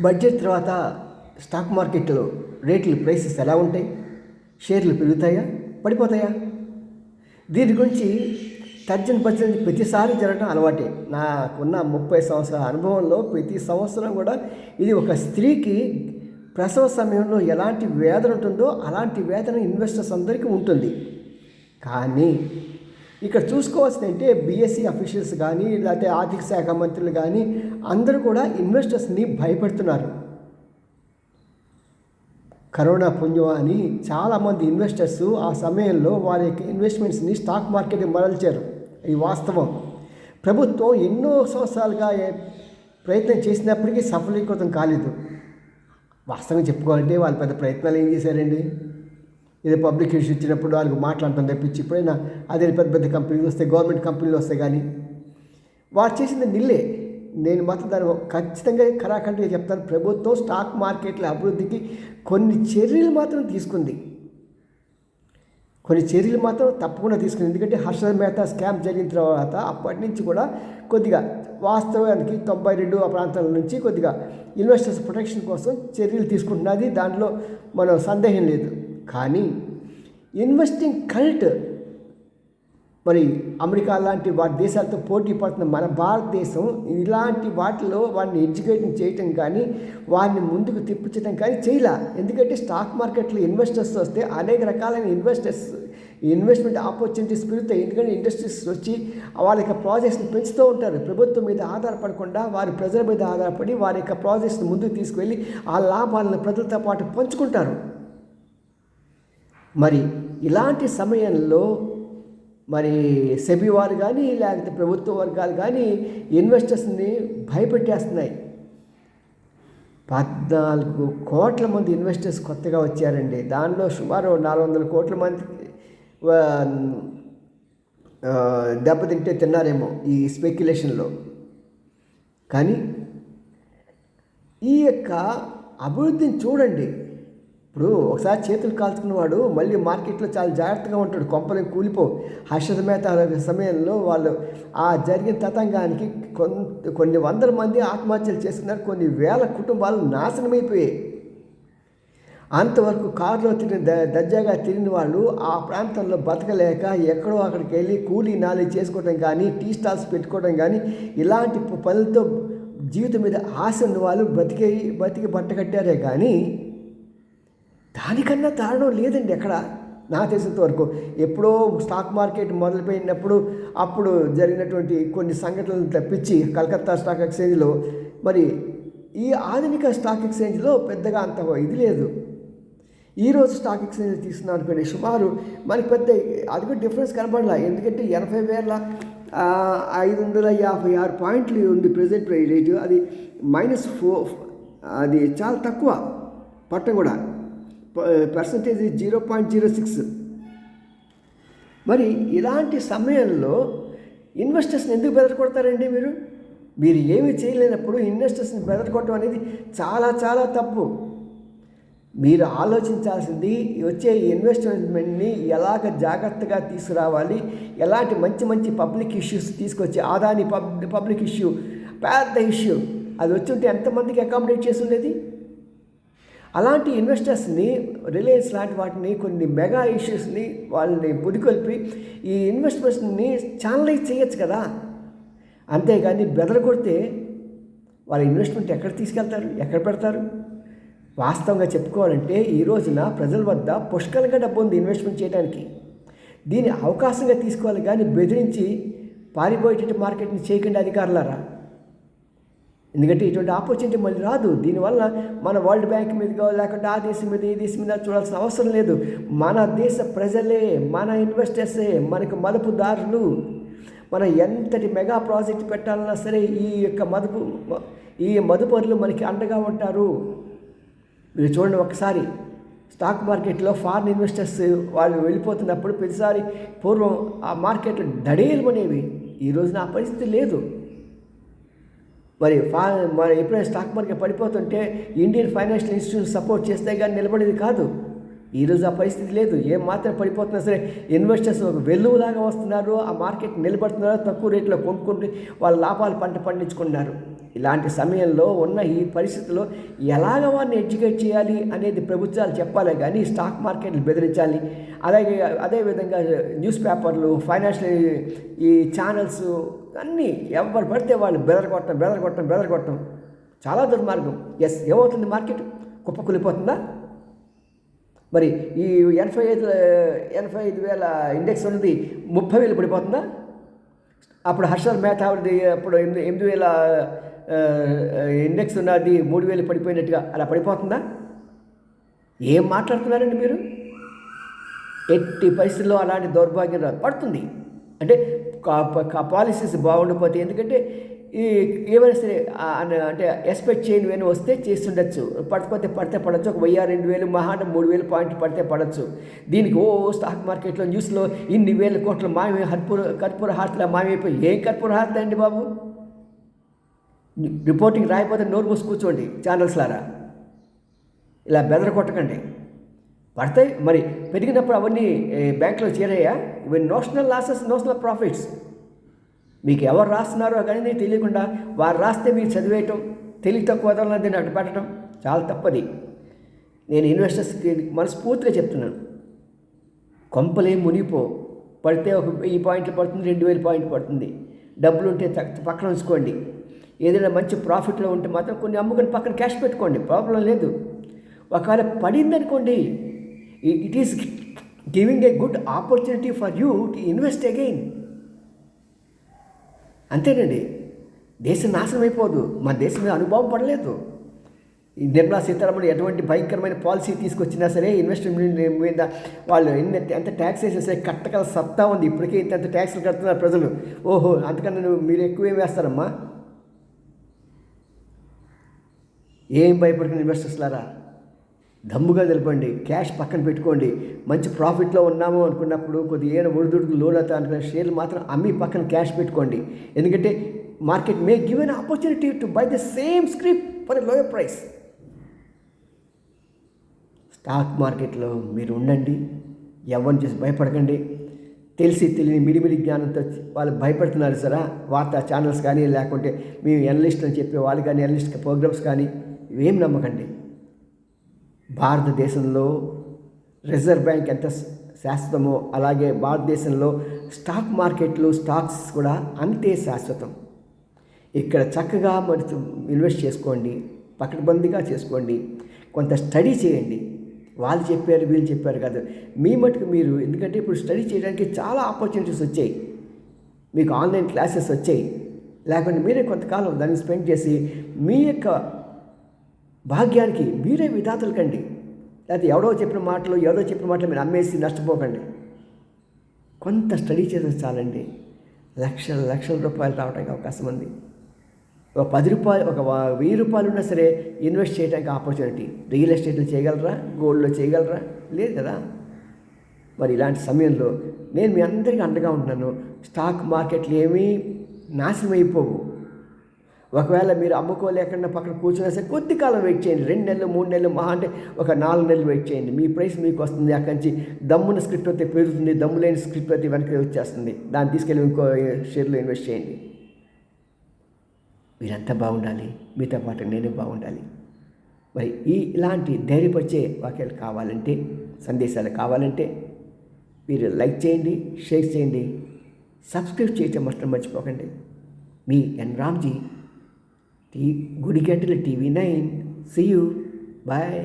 Budget తర్వాత stock మార్కెట్లో రేట్లు ప్రైసెస్ ఎలా ఉంటాయి? షేర్లు పెరుగుతాయా? పడిపోతాయా? దీని గురించి తర్జన భర్జన ప్రతిసారి జరగడం అలవాటే. నాకున్న ముప్పై సంవత్సరాల అనుభవంలో ప్రతి సంవత్సరం కూడా ఇది ఒక స్త్రీకి ప్రసవ సమయంలో ఎలాంటి వేదన ఉంటుందో అలాంటి వేదన ఇన్వెస్టర్స్ అందరికీ ఉంటుంది. కానీ ఇక్కడ చూసుకోవాల్సింది అంటే బీఎస్సీ అఫీషియల్స్ కానీ లేకపోతే ఆర్థిక శాఖ మంత్రులు కానీ అందరూ కూడా ఇన్వెస్టర్స్ని భయపెడుతున్నారు. కరోనా పుణ్యం అని చాలామంది ఇన్వెస్టర్స్ ఆ సమయంలో వారి యొక్క ఇన్వెస్ట్మెంట్స్ని స్టాక్ మార్కెట్కి మరల్చారు. ఇది వాస్తవం. ప్రభుత్వం ఎన్నో సంవత్సరాలుగా ప్రయత్నం చేసినప్పటికీ సఫలీకృతం కాలేదు. వాస్తవంగా చెప్పుకోవాలంటే వాళ్ళు పెద్ద ప్రయత్నాలు ఏం చేశారండి? ఏదో పబ్లిక్ ఇష్యూ ఇచ్చినప్పుడు వాళ్ళకి మాట్లాడటం తెప్పించి ఇప్పుడైనా అదే పెద్ద పెద్ద కంపెనీలు వస్తే గవర్నమెంట్ కంపెనీలు వస్తే కానీ. వారు చేసింది నిల్లే. నేను మాత్రం దాన్ని ఖచ్చితంగా ఖరాఖండిగా చెప్తాను. ప్రభుత్వం స్టాక్ మార్కెట్ల అభివృద్ధికి కొన్ని చర్యలు మాత్రం తీసుకుంది. కొన్ని చర్యలు మాత్రం తప్పకుండా తీసుకుంది. ఎందుకంటే హర్షద్ మెహతా స్కామ్ జరిగిన తర్వాత అప్పటి నుంచి కూడా కొద్దిగా వాస్తవానికి తొంభై రెండు ఆ ప్రాంతాల నుంచి కొద్దిగా ఇన్వెస్టర్స్ ప్రొటెక్షన్ కోసం చర్యలు తీసుకుంటున్నది. దాంట్లో మనం సందేహం లేదు. కానీ ఇన్వెస్టింగ్ కల్ట్. మరి అమెరికా లాంటి వాటి దేశాలతో పోటీ పడుతున్న మన భారతదేశం ఇలాంటి వాటిలో వాడిని ఎడ్యుకేటింగ్ చేయటం కానీ వారిని ముందుకు తిప్పించడం కానీ చేయలే. ఎందుకంటే స్టాక్ మార్కెట్లో ఇన్వెస్టర్స్ వస్తే అనేక రకాలైన ఇన్వెస్టర్స్ ఇన్వెస్ట్మెంట్ ఆపర్చునిటీస్ పెరుగుతాయి. ఎందుకంటే ఇండస్ట్రీస్ వచ్చి వాళ్ళ యొక్క ప్రాజెక్ట్స్ని పెంచుతూ ఉంటారు. ప్రభుత్వం మీద ఆధారపడకుండా వారి ప్రజల మీద ఆధారపడి వారి యొక్క ప్రాజెక్ట్స్ని ముందుకు తీసుకువెళ్ళి ఆ లాభాలను ప్రజలతో పాటు పంచుకుంటారు. మరి ఇలాంటి సమయంలో మరి సెబీ వారు కానీ లేకపోతే ప్రభుత్వ వర్గాలు కానీ ఇన్వెస్టర్స్ని భయపెట్టేస్తున్నాయి. పద్నాలుగు కోట్ల మంది ఇన్వెస్టర్స్ కొత్తగా వచ్చారండి. దానిలో సుమారు నాలుగు వందల కోట్ల మంది దెబ్బతింటే తిన్నారేమో ఈ స్పెక్యులేషన్లో. కానీ ఈ యొక్క అభివృద్ధిని చూడండి. ఇప్పుడు ఒకసారి చేతులు కాల్చుకున్నవాడు మళ్ళీ మార్కెట్లో చాలా జాగ్రత్తగా ఉంటాడు. కొంపలు కూలిపో. హర్షద మేత సమయంలో వాళ్ళు ఆ జరిగిన తతంగానికి కొంత కొన్ని వందల మంది ఆత్మహత్యలు చేసుకున్నారు కొన్ని వేల కుటుంబాలు నాశనమైపోయాయి. అంతవరకు కారులో తిరిగిన ద దర్జాగా తిరిగిన వాళ్ళు ఆ ప్రాంతంలో బతకలేక ఎక్కడో అక్కడికి వెళ్ళి కూలీ నాలి చేసుకోవడం కానీ టీ స్టాల్స్ పెట్టుకోవడం కానీ ఇలాంటి పనులతో జీవితం మీద ఆశ ఉన్న వాళ్ళు బతికే బతికి బట్ట కట్టారే కానీ దానికన్నా దారుణం లేదండి ఎక్కడ? నా తెలిసినంత వరకు. ఎప్పుడో స్టాక్ మార్కెట్ మొదలుపెట్టినప్పుడు అప్పుడు జరిగినటువంటి కొన్ని సంఘటనలు తప్పించి కలకత్తా స్టాక్ ఎక్స్చేంజ్లో మరి ఈ ఆధునిక స్టాక్ ఎక్స్చేంజ్లో పెద్దగా అంత ఇది లేదు. ఈరోజు స్టాక్ ఎక్స్చేంజ్ తీసుకున్నాం అనుకోండి సుమారు మనకి పెద్ద అది కూడా డిఫరెన్స్ కనపడలా ఎందుకంటే ఎనభై వేల ఐదు వందల యాభై ఆరు పాయింట్లు ఉంది ప్రజెంట్ రేటు. అది మైనస్ ఫోర్ అది చాలా తక్కువ. పట్టం కూడా. Percentage zero point zero six మరి ఇలాంటి సమయంలో ఇన్వెస్టర్స్ని ఎందుకు బెదరకొడతారండి మీరు? మీరు ఏమి చేయలేనప్పుడు ఇన్వెస్టర్స్ని బెదరకొట్టడం అనేది చాలా చాలా తప్పు. మీరు ఆలోచించాల్సింది వచ్చే ఇన్వెస్ట్మెంట్ని ఎలాగ జాగ్రత్తగా తీసుకురావాలి? ఎలాంటి మంచి మంచి పబ్లిక్ ఇష్యూస్ తీసుకొచ్చి ఆదాని పబ్ పబ్లిక్ ఇష్యూ పెద్ద ఇష్యూ అది వచ్చి ఉంటే ఎంతమందికి అకామిడేట్ చేసి ఉండేది? అలాంటి ఇన్వెస్టర్స్ని రిలయన్స్ లాంటి వాటిని కొన్ని మెగా ఇష్యూస్ని వాళ్ళని పురికొల్పి ఈ ఇన్వెస్ట్మెంట్స్ని ఛానలైజ్ చేయొచ్చు కదా. అంతేగాని బెదర కొడితే వాళ్ళ ఇన్వెస్ట్మెంట్ ఎక్కడ తీసుకెళ్తారు ఎక్కడ పెడతారు? వాస్తవంగా చెప్పుకోవాలంటే ఈ రోజున ప్రజల వద్ద పుష్కలంగా డబ్బు ఉంది ఇన్వెస్ట్మెంట్ చేయడానికి. దీన్ని అవకాశంగా తీసుకోవాలి కానీ బెదిరించి పారిపోయేటట్టు మార్కెట్ని చేయకుండా అధికారులారా. ఎందుకంటే ఇటువంటి ఆపర్చునిటీ మళ్ళీ రాదు. దీనివల్ల మన వరల్డ్ బ్యాంక్ మీదగా లేకుంటే ఆ దేశం మీద ఈ దేశం మీద చూడాల్సిన అవసరం లేదు. మన దేశ ప్రజలే మన ఇన్వెస్టర్సే మనకు మదుపుదారులు మనం ఎంతటి మెగా ప్రాజెక్ట్ పెట్టాలన్నా సరే ఈ యొక్క మదుపు ఈ మదుపరులు మనకి అండగా ఉంటారు. మీరు చూడండి ఒకసారి స్టాక్ మార్కెట్లో ఫారిన్ ఇన్వెస్టర్స్ వాళ్ళు వెళ్ళిపోతున్నప్పుడు ప్రతిసారి పూర్వం ఆ మార్కెట్ అనేవి ఈ రోజున ఆ పరిస్థితి లేదు. మరి ఫా మరి ఎప్పుడైనా స్టాక్ మార్కెట్ పడిపోతుంటే ఇండియన్ ఫైనాన్షియల్ ఇన్స్టిట్యూషన్ సపోర్ట్ చేస్తే కానీ నిలబడేది కాదు. ఈరోజు ఆ పరిస్థితి లేదు. ఏం మాత్రం పడిపోతున్నా సరే ఇన్వెస్టర్స్ ఒక వెల్లువలాగా వస్తున్నారు. ఆ మార్కెట్ నిలబడుతున్నారు. తక్కువ రేట్లో కొనుక్కుంటూ వాళ్ళ లాభాలు పంట పండించుకుంటున్నారు. ఇలాంటి సమయంలో ఉన్న ఈ పరిస్థితుల్లో ఎలాగ వారిని ఎడ్యుకేట్ చేయాలి అనేది ప్రభుత్వాలు చెప్పాలి కానీ స్టాక్ మార్కెట్లు బెదిరించాలి. అలాగే అదేవిధంగా న్యూస్ పేపర్లు ఫైనాన్షియల్ ఈ ఛానల్స్ అన్నీ ఎవరు పడితే వాళ్ళు బెదరగొట్టడం బెదరగొట్టడం బెదరగొట్టడం చాలా దుర్మార్గం. ఎస్ ఏమవుతుంది మార్కెట్? కుప్పకూలిపోతుందా మరి ఈ ఎనభై ఐదు ఎనభై ఐదు వేల ఇండెక్స్ ఉన్నది ముప్పై వేలు పడిపోతుందా? అప్పుడు హర్షల్ మేధావిది అప్పుడు ఎనిమిది ఎనిమిది వేల ఇండెక్స్ ఉన్నది మూడు వేలు పడిపోయినట్టుగా. అలా పడిపోతుందా? ఏం మాట్లాడుతున్నారండి మీరు? ఎట్టి పరిస్థితుల్లో అలాంటి దౌర్భాగ్యం రాదు పడుతుంది. అంటే పాలసీస్ బాగుండిపోతాయి ఎందుకంటే ఈ ఏమైనా సరే అంటే ఎక్స్పెక్ట్ చేయని వేను వస్తే చేస్తుండొచ్చు. పడిపోతే పడితే పడచ్చు. ఒక వెయ్యి రెండు వేలు మహా మూడు వేలు పాయింట్ పడితే పడచ్చు. దీనికి ఓ స్టాక్ మార్కెట్లో న్యూస్లో ఇన్ని వేల కోట్ల మాయమే కర్పూర కర్పూర హారతిలా మాయమైపోయి ఏం కర్పూర హారతి అండి బాబు? రిపోర్టింగ్ రాయకపోతే నోరు మూసి కూర్చోండి ఛానల్స్లారా ఇలా బెదర కొట్టకండి. పడతాయి. మరి పెరిగినప్పుడు అవన్నీ బ్యాంకులో చేరాయా? ఇవి నోషనల్ లాసెస్ నోషనల్ ప్రాఫిట్స్ మీకు ఎవరు రాస్తున్నారో కానీ తెలియకుండా వారు రాస్తే మీరు చదివేయటం తెలివి తక్కువ దీన్ని అడ్డు పెట్టడం చాలా తప్పది. నేను ఇన్వెస్టర్స్కి మనస్ఫూర్తిగా చెప్తున్నాను. కొంపలే మునిగిపో. పడితే ఒక వెయ్యి పాయింట్లు పడుతుంది రెండు వేలు పాయింట్ పడుతుంది. డబ్బులు ఉంటే పక్కన ఉంచుకోండి. ఏదైనా మంచి ప్రాఫిట్లో ఉంటే మాత్రం కొన్ని అమ్ముకొని పక్కన క్యాష్ పెట్టుకోండి ప్రాబ్లం లేదు. ఒకవేళ పడిందనుకోండి it is giving a good opportunity for you to invest again అంతేనండి. దేశం నాశనం అయిపోదు. మా దేశం మీద అనుభవం పడలేదు. ఈ నిర్మలా సీతారామన్ ఎటువంటి భయంకరమైన పాలసీ తీసుకొచ్చినా సరే ఇన్వెస్ట్మెంట్ మీద వాళ్ళు ఎన్ని ఎంత ట్యాక్స్ వేసినా సరే కట్టగల సత్తా ఉంది. ఇప్పటికే ఇంత ఎంత ట్యాక్స్లు కడుతున్నారు ప్రజలు. ఓహో అంతకన్నా నువ్వు మీరు ఎక్కువ ఏం వేస్తారమ్మా? ఏం భయపడుకున్న ఇన్వెస్టర్స్లారా దమ్ముగా తెలపండి క్యాష్ పక్కన పెట్టుకోండి. మంచి ప్రాఫిట్లో ఉన్నాము అనుకున్నప్పుడు కొద్ది ఏమైనా ఒడిదుడుకు లోన్ అవుతా అనుకున్న షేర్లు మాత్రం అమ్మి పక్కన క్యాష్ పెట్టుకోండి. ఎందుకంటే market May give an opportunity to buy the same script for a lower price. Stock మార్కెట్లో మీరు ఉండండి ఎవరిని చూసి భయపడకండి. తెలిసి తెలియని మిడిమిడి జ్ఞానంతో వాళ్ళు భయపడుతున్నారు సరా. వార్తా ఛానల్స్ కానీ లేకుంటే మేము ఎనలిస్ట్ అని చెప్పే వాళ్ళు కానీ ఎనలిస్ట్ ప్రోగ్రామ్స్ కానీ ఇవేం నమ్మకండి. భారతదేశంలో రిజర్వ్ బ్యాంక్ ఎంత శాశ్వతమో అలాగే భారతదేశంలో స్టాక్ మార్కెట్లు స్టాక్స్ కూడా అంతే శాశ్వతం. ఇక్కడ చక్కగా మరి ఇన్వెస్ట్ చేసుకోండి పకడ్బందీగా చేసుకోండి కొంత స్టడీ చేయండి. వాళ్ళు చెప్పారు వీళ్ళు చెప్పారు కాదు. మీ మటుకు మీరు ఎందుకంటే ఇప్పుడు స్టడీ చేయడానికి చాలా ఆపర్చునిటీస్ వచ్చాయి. మీకు ఆన్లైన్ క్లాసెస్ వచ్చాయి. లేకుంటే మీరే కొంతకాలం దాన్ని స్పెండ్ చేసి మీ యొక్క భాగ్యానికి మీరే విధాతలు కండి. లేకపోతే ఎవడో చెప్పిన మాటలు ఎవడో చెప్పిన మాటలు మీరు అమ్మేసి నష్టపోకండి. కొంత స్టడీ చేసిన చాలండి. లక్షల లక్షల రూపాయలు రావడానికి అవకాశం ఉంది. ఒక పది రూపాయలు ఒక వెయ్యి రూపాయలు ఉన్నా సరే ఇన్వెస్ట్ చేయడానికి ఆపర్చునిటీ. రియల్ ఎస్టేట్లో చేయగలరా? గోల్డ్లో చేయగలరా? లేదు కదా. మరి ఇలాంటి సమయంలో నేను మీ అందరికీ అండగా ఉంటున్నాను. స్టాక్ మార్కెట్లు ఏమీ నాశనం అయిపోవు ఒకవేళ మీరు అమ్ముకోలేకుండా పక్కన కూర్చున్నా సరే కొద్ది కాలం వెయిట్ చేయండి. రెండు నెలలు మూడు నెలలు మహా అంటే ఒక నాలుగు నెలలు వెయిట్ చేయండి. మీ ప్రైస్ మీకు వస్తుంది. అక్కడి నుంచి దమ్మున స్క్రిప్ట్ అయితే పెరుగుతుంది. దమ్ము లేని స్క్రిప్ట్ అయితే వెనక్కి వచ్చేస్తుంది. దాన్ని తీసుకెళ్ళి ఇంకో షేర్లో ఇన్వెస్ట్ చేయండి. మీరంతా బాగుండాలి. మీతో పాటు నేను బాగుండాలి. మరి ఈ ఇలాంటి ధైర్యపరిచే వాక్యాలు కావాలంటే సందేశాలు కావాలంటే మీరు లైక్ చేయండి షేర్ చేయండి సబ్స్క్రైబ్ చేయటం మాత్రం మర్చిపోకండి. మీ ఎన్ రామ్జీ టీ గుడి గంటల TV nine see you bye